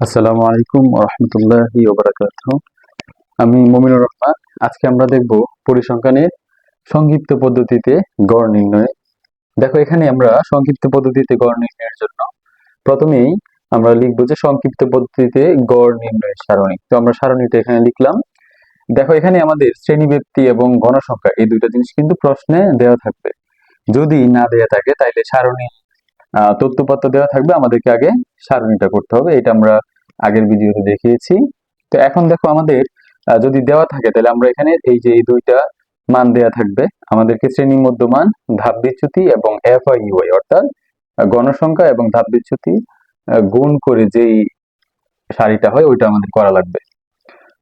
আসসালামু আলাইকুম রহমতুল্লাহি ওবরাকাত আমি মমিনুর রহমান। আজকে আমরা দেখব পরিসংখ্যানের সংক্ষিপ্ত পদ্ধতিতে গড় নির্ণয়। দেখো, এখানে আমরা সংক্ষিপ্ত পদ্ধতিতে গড় নির্ণয়ের জন্য প্রথমেই আমরা লিখব যে সংক্ষিপ্ত পদ্ধতিতে গড় নির্ণয়ের সারণী। তো আমরা সারণীটা এখানে লিখলাম। দেখো, এখানে আমাদের শ্রেণীব্যক্তি এবং গণসংখ্যা এই দুইটা জিনিস কিন্তু প্রশ্নে দেওয়া থাকবে। যদি না দেওয়া থাকে, তাইলে সারণী তথ্যপত্র দেওয়া থাকবে। আমাদেরকে আগে সারণীটা করতে হবে। এটা আমরা আগের ভিডিওতে দেখিয়েছি। তো এখন দেখো আমাদের যদি দেওয়া থাকে, তাহলে আমরা এখানে এই যে এই দুইটা মান দেওয়া থাকবে। আমাদেরকে শ্রেণি মধ্যমান ধাপ বিচ্যুতি এবং এফ আই অর্থাৎ গণসংখ্যা এবং ধাপ বিচ্যুতি গুণ করে যেই সারিটা হয়, ওইটা আমাদের করা লাগবে।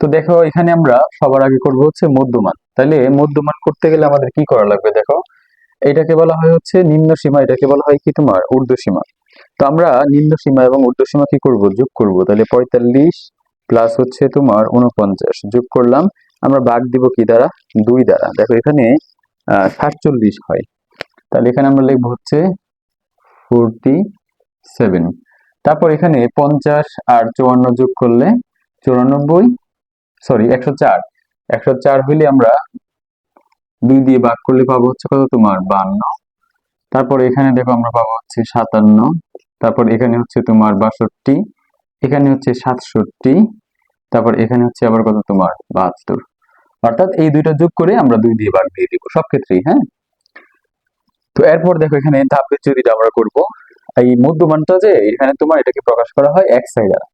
তো দেখো, এখানে আমরা সবার আগে করব হচ্ছে মধ্যমান। তাহলে মধ্যমান করতে গেলে আমাদের কি করা লাগবে দেখো? এটাকে বলা হয় হচ্ছে নিম্ন সীমা, এটাকে বলা হয় কি তোমার? ঊর্ধ্ব সীমা তো আমরা নিম্ন সীমা এবং ঊর্ধ্ব সীমা কি করব? যোগ করব। তাহলে পঁয়তাল্লিশ প্লাস হচ্ছে তোমার উনপঞ্চাশ যোগ করলাম, আমরা ভাগ দিব কি দ্বারা? দুই দ্বারা। দেখো এখানে সাতচল্লিশ হয়। তাহলে এখানে আমরা লিখব হচ্ছে ফোরটি সেভেন তারপর এখানে পঞ্চাশ আর চুয়ান্ন যোগ করলে চুরানব্বই সরি একশো চার। একশো চার হইলে আমরা দুই দিয়ে ভাগ করলে পাবো হচ্ছে কত তোমার? বান্ন। তারপর এখানে দেখো আমরা পাবো হচ্ছে সাতান্ন। তারপর এখানে হচ্ছে তোমার বাষট্টি, এখানে হচ্ছে সাতষট্টি, তারপর এখানে হচ্ছে আবার কত? তোমার বাহাত্তর। অর্থাৎ এই দুইটা যোগ করে আমরা দুই দিয়ে ভাগ দিয়ে দিব সব ক্ষেত্রেই হ্যাঁ? তো এরপর দেখো এখানে ধাপ বিচ্যুতিটা আমরা করব, এই মধ্যমানটা যে এখানে তোমার এটাকে প্রকাশ করা হয় এক সাইড দ্বারা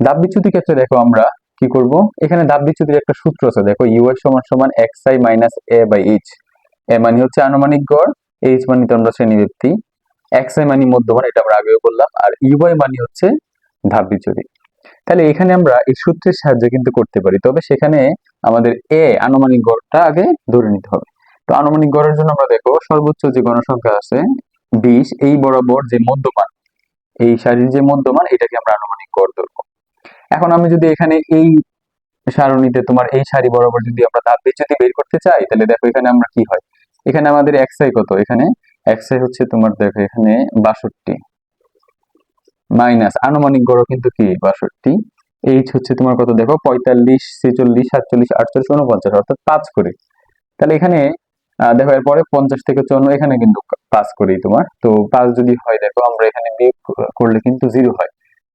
ধাপ বিচ্যুতি ক্ষেত্রে দেখো আমরা কি করব? এখানে ধাপ বিচ্যুতির একটা সূত্র আছে, দেখো ইউআই সমান সমান X I minus A by H এ মানে হচ্ছে আনুমানিক গড় এইচ মানে তো আমরা শ্রেণি ব্যক্তি এক্স আই মানে মধ্যমান এটা আমরা আগেও বললাম। আর ইউআই মানে হচ্ছে ধাপ বিচ্যুতি তাহলে এখানে আমরা এই সূত্রের সাহায্যে কিন্তু করতে পারি। তবে সেখানে আমাদের এ আনুমানিক গড়টা আগে ধরে নিতে হবে। তো আনুমানিক গড়ের জন্য আমরা দেখো, সর্বোচ্চ যে গণসংখ্যা আছে, বিশ, এই বরাবর যে মধ্যমান, এই সারির যে মধ্যমান, এটাকে আমরা আনুমানিক গড় ধরবো। এখন আমি যদি এখানে এই সারণীতে তোমার এই সারি বরাবর যদি আমরা ধাপ বিচ্যুতি বের করতে চাই, তাহলে দেখো এখানে আমরা কি হয়? এখানে আমাদের এক্সআই কত? এখানে এক্সআই হচ্ছে তোমার দেখো এখানে বাষট্টি। মাইনাস আনুমানিক গড় কিন্তু কি? বাষট্টি। এইচ হচ্ছে তোমার কত দেখো? পঁয়তাল্লিশ, ছেচল্লিশ, সাতচল্লিশ, আটচল্লিশ উনপঞ্চাশ অর্থাৎ পাঁচ করে। তাহলে এখানে দেখো এরপরে পঞ্চাশ থেকে চুয়ান্ন এখানে কিন্তু পাঁচ তোমার। তো পাঁচ যদি হয়, দেখো আমরা এখানে বিয়োগ করলে কিন্তু জিরো হয়।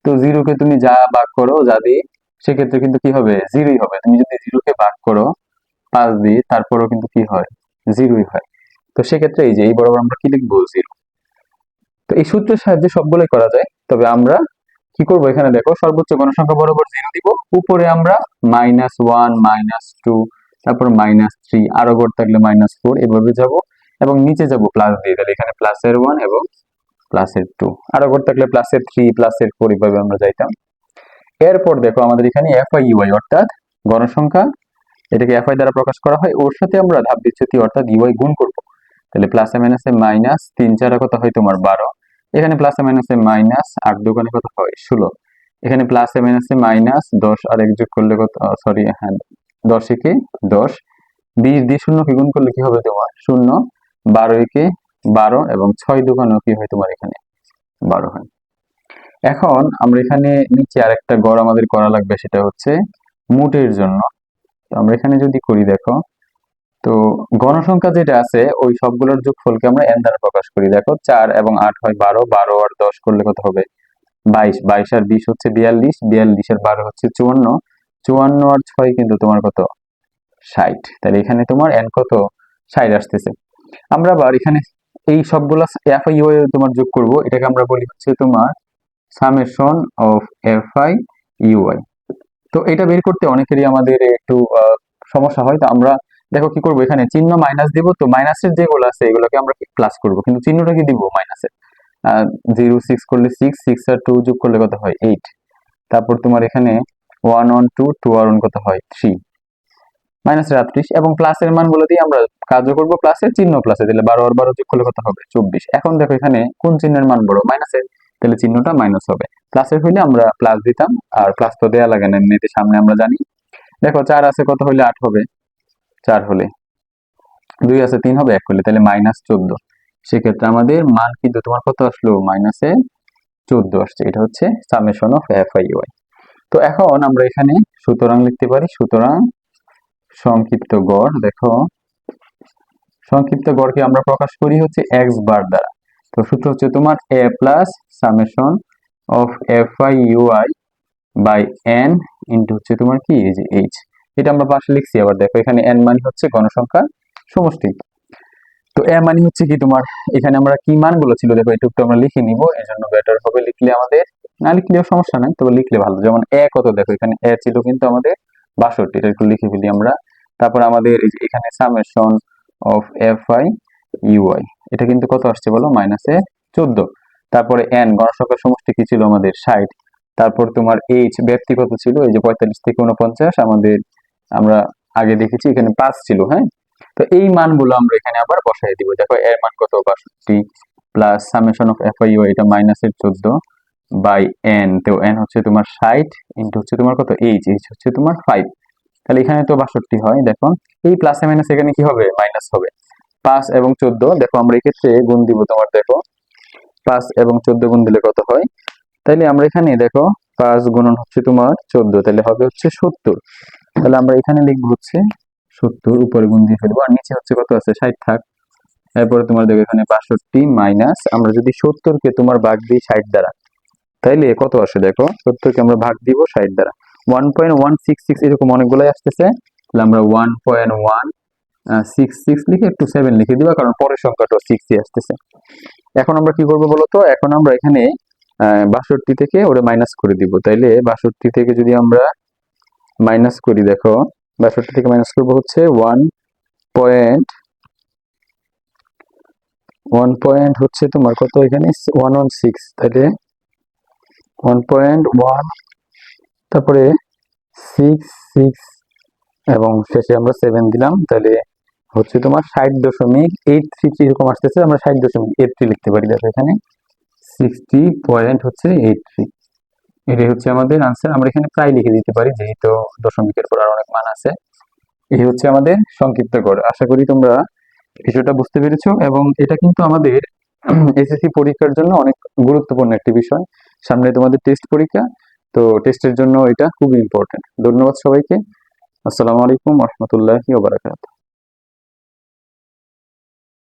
তো জিরোকে তুমি যা ভাগ করো, যা দিয়ে, সেক্ষেত্রে কিন্তু কি হবে? জিরোই হবে। তুমি যদি জিরোকে ভাগ করো, পাঁচ দিয়ে, তারপরেও কিন্তু কি হয়? জিরোই হয়। তো সেক্ষেত্রে এই যে, এই বরাবর আমরা কি লিখব? জিরো তো এই সূত্রের সাহায্যে সবগুলোই করা যায়। তবে আমরা কি করব এখানে দেখো, সর্বোচ্চ গণসংখ্যা বরাবর জিরো দিব। উপরে আমরা মাইনাস ওয়ান মাইনাস টু তারপর মাইনাস থ্রি আরও গড় থাকলে মাইনাস ফোর এভাবে যাব। এবং নিচে যাব প্লাস দিয়ে, তাহলে এখানে প্লাসের ওয়ান এবং প্লাসের টু আরও গড় থাকলে প্লাসের থ্রি প্লাসের ফোর এভাবে আমরা যাইতাম। এরপর দেখো, আমাদের এখানে এফ আই ইউআই অর্থাৎ গণসংখ্যা এটাকে এফআই দ্বারা প্রকাশ করা হয়। ওর সাথে আমরা ধাপ বিচ্যুতি অর্থাৎ ইউআই গুণ করব। তাহলে প্লাসে মাইনাসে মাইনাস তিন চারে কত হয় তোমার বারো। এখানে প্লাসে মাইনাসে মাইনাস আট দোকানে কত হয়? ষোলো। এখানে প্লাসে মাইনাসে মাইনাস দশ আর এক যোগ করলে কত সরি হ্যাঁ দশ একে দশ। বিশ দিয়ে শূন্যকে গুণ করলে কি হবে তোমার? শূন্য। বারো একে বারো এবং ছয় দোকানেও কি হয় তোমার এখানে? বারো হয়। এখন আমরা এখানে নিচে আর একটা গড় আমাদের করা লাগবে, সেটা হচ্ছে মুটের জন্য। আমরা এখানে যদি করি, দেখো তো গণসংখ্যা যেটা আছে, ওই সবগুলোর যোগফলকে আমরা এন দ্বারা প্রকাশ করি। দেখো, চার এবং আট হয় বারো বারো আর দশ করলে কত হবে? বাইশ। বাইশ আর বিশ হচ্ছে বিয়াল্লিশ বিয়াল্লিশ আর বারো হচ্ছে চুয়ান্ন। চুয়ান্ন আর ছয় কিন্তু তোমার কত? ষাট। তাহলে এখানে তোমার এন কত? ষাট আসতেছে। আমরা আবার এখানে এই সবগুলা এফ আই তোমার যোগ করব। এটাকে আমরা বলি হচ্ছে তোমার summation of F I U I তো এটা বের করতে অনেকেরই আমাদের একটু সমস্যা হয়। তো আমরা দেখো কি করব এখানে? চিহ্ন মাইনাস দিব তো মাইনাসের যেগুলো আছে, এগুলোকে আমরা প্লাস করব? কিন্তু চিহ্নটা কি দিব মাইনাসের জিরো সিক্স করলে সিক্স সিক্স আর টু যোগ করলে কত হয়? এইট তারপর তোমার এখানে ওয়ান ওয়ান টু টু আর ওয়ান কত হয়? থ্রি মাইনাসের আটত্রিশ এবং প্লাসের মানগুলো দিয়ে আমরা কাজও করব প্লাসের চিহ্ন প্লাসে দিলে বারো আর বারো যোগ করলে কত হবে? চব্বিশ। এখন দেখো এখানে কোন চিহ্নের মান বড়? মাইনাসের তাহলে চিহ্নটা মাইনাস হবে। প্লাসের হইলে আমরা প্লাস দিতাম, আর প্লাস তো দেওয়া লাগে না, এমনিতে সামনে আমরা জানি। দেখো চার আছে, কত হইলে আট হবে? চার হলে। দুই আছে, তিন হবে, এক হলে। তাহলে মাইনাস চোদ্দ। সেক্ষেত্রে আমাদের মান কিন্তু তোমার কত আসলো? মাইনাসে চোদ্দ আসছে। এটা হচ্ছে summation of F I Y তো এখন আমরা এখানে সুতরাং লিখতে পারি, সুতরাং সংক্ষিপ্ত গড়, দেখো। সংক্ষিপ্ত গড়কে আমরা প্রকাশ করি হচ্ছে এক্স বার দ্বারা। তো সূত্র হচ্ছে তোমার A plus summation of F I U I by N into হচ্ছে তোমার কি? এই যে এইচ এটা আমরা পাশে লিখছি, আবার দেখো এখানে এন মানে হচ্ছে গণসংখ্যা সমষ্টি। তো এ মানে হচ্ছে কি তোমার, এখানে আমরা কি মানগুলো ছিল? দেখো, এটুকু আমরা লিখে নিব এই জন্য বেটার হবে লিখলে আমাদের, না লিখলেও সমস্যা নাই, তবে লিখলে ভালো। যেমন এ কত? দেখো, এখানে এ ছিল কিন্তু আমাদের বাষট্টি, এটা একটু লিখে ফেলি আমরা। তারপর আমাদের এখানে summation of F I U I এটা কিন্তু কত আসছে বলো? মাইনাসে চোদ্দ। তারপরে এন গণসংখ্যার সমষ্টি কি ছিল? আমাদের ষাট। তারপর তোমার এইচ ব্যক্তি কত ছিল? এই যে পঁয়তাল্লিশ থেকে উনপঞ্চাশ আমাদের আমরা আগে দেখেছি, এখানে পাঁচ ছিল হ্যাঁ? তো এই মানগুলো আমরা এখানে আবার বসাই দিব। দেখো, এর মান কত? বাষট্টি plus summation of F I এটা মাইনাসের চোদ্দ বাই এন তো এন হচ্ছে তোমার ষাট ইন্টু হচ্ছে তোমার কত? এইচ এইচ হচ্ছে তোমার ফাইভ তাহলে এখানে তো বাষট্টি হয়, দেখো। এই প্লাসে মাইনাস এখানে কি হবে? মাইনাস হবে। পাঁচ এবং চোদ্দ, দেখো, আমরা এক্ষেত্রে গুণ দিব তোমার, দেখো। পাঁচ এবং চোদ্দ গুণ দিলে কত হয়? তাইলে আমরা এখানে, দেখো পাঁচ গুণন হচ্ছে তোমার চোদ্দ তাহলে হবে হচ্ছে সত্তর। তাহলে আমরা এখানে লিখব হচ্ছে সত্তর, উপরে গুণ দিয়ে ফেলব, আর নিচে হচ্ছে কত আছে? ষাট থাক। এরপরে তোমার দেখো এখানে বাষট্টি মাইনাস, আমরা যদি সত্তরকে তোমার ভাগ দিই ষাট দ্বারা, তাইলে কত আসে দেখো? সত্তরকে আমরা ভাগ দিব ষাট দ্বারা। One point one six six এরকম অনেকগুলোই আসতেছে, তাহলে আমরা one point one six six লিখে একটু সেভেন লিখে দিবা, কারণ পরের সংখ্যাটা সিক্সই আসতেছে। এখন আমরা কি করব বলতো? এখন আমরা এখানে বাষট্টি থেকে ওটা মাইনাস করে দিব, তাইলে বাষট্টি থেকে যদি আমরা মাইনাস করি, দেখো। বাষট্টি থেকে মাইনাস করব হচ্ছে ওয়ান পয়েন্ট ওয়ান পয়েন্ট হচ্ছে তোমার কত এখানে? ওয়ান ওয়ান সিক্স তাহলে ওয়ান পয়েন্ট ওয়ান তারপরে সিক্স সিক্স এবং শেষে আমরা সেভেন দিলাম তাহলে হচ্ছে তোমার ষাট দশমিক এইট থ্রি এরকম আসতেছে, আমরা ষাট দশমিক এইট থ্রি লিখতে পারি, দেখো এখানে। সিক্সটি পয়েন্ট হচ্ছে এইট থ্রি এটাই হচ্ছে আমাদের আনসার আমরা এখানে প্রায় লিখে দিতে পারি, যেহেতু দশমিকের পর আর অনেক মান আছে। এই হচ্ছে আমাদের সংক্ষিপ্ত গড় আশা করি তোমরা বিষয়টা বুঝতে পেরেছ এবং এটা কিন্তু আমাদের এসএসসি পরীক্ষার জন্য অনেক গুরুত্বপূর্ণ একটি বিষয়। সামনে তোমাদের টেস্ট পরীক্ষা, তো টেস্টের জন্য এটা খুবই ইম্পর্টেন্ট ধন্যবাদ সবাইকে। আসসালামু আলাইকুম রহমতুল্লাহি ওবরাকাতুহ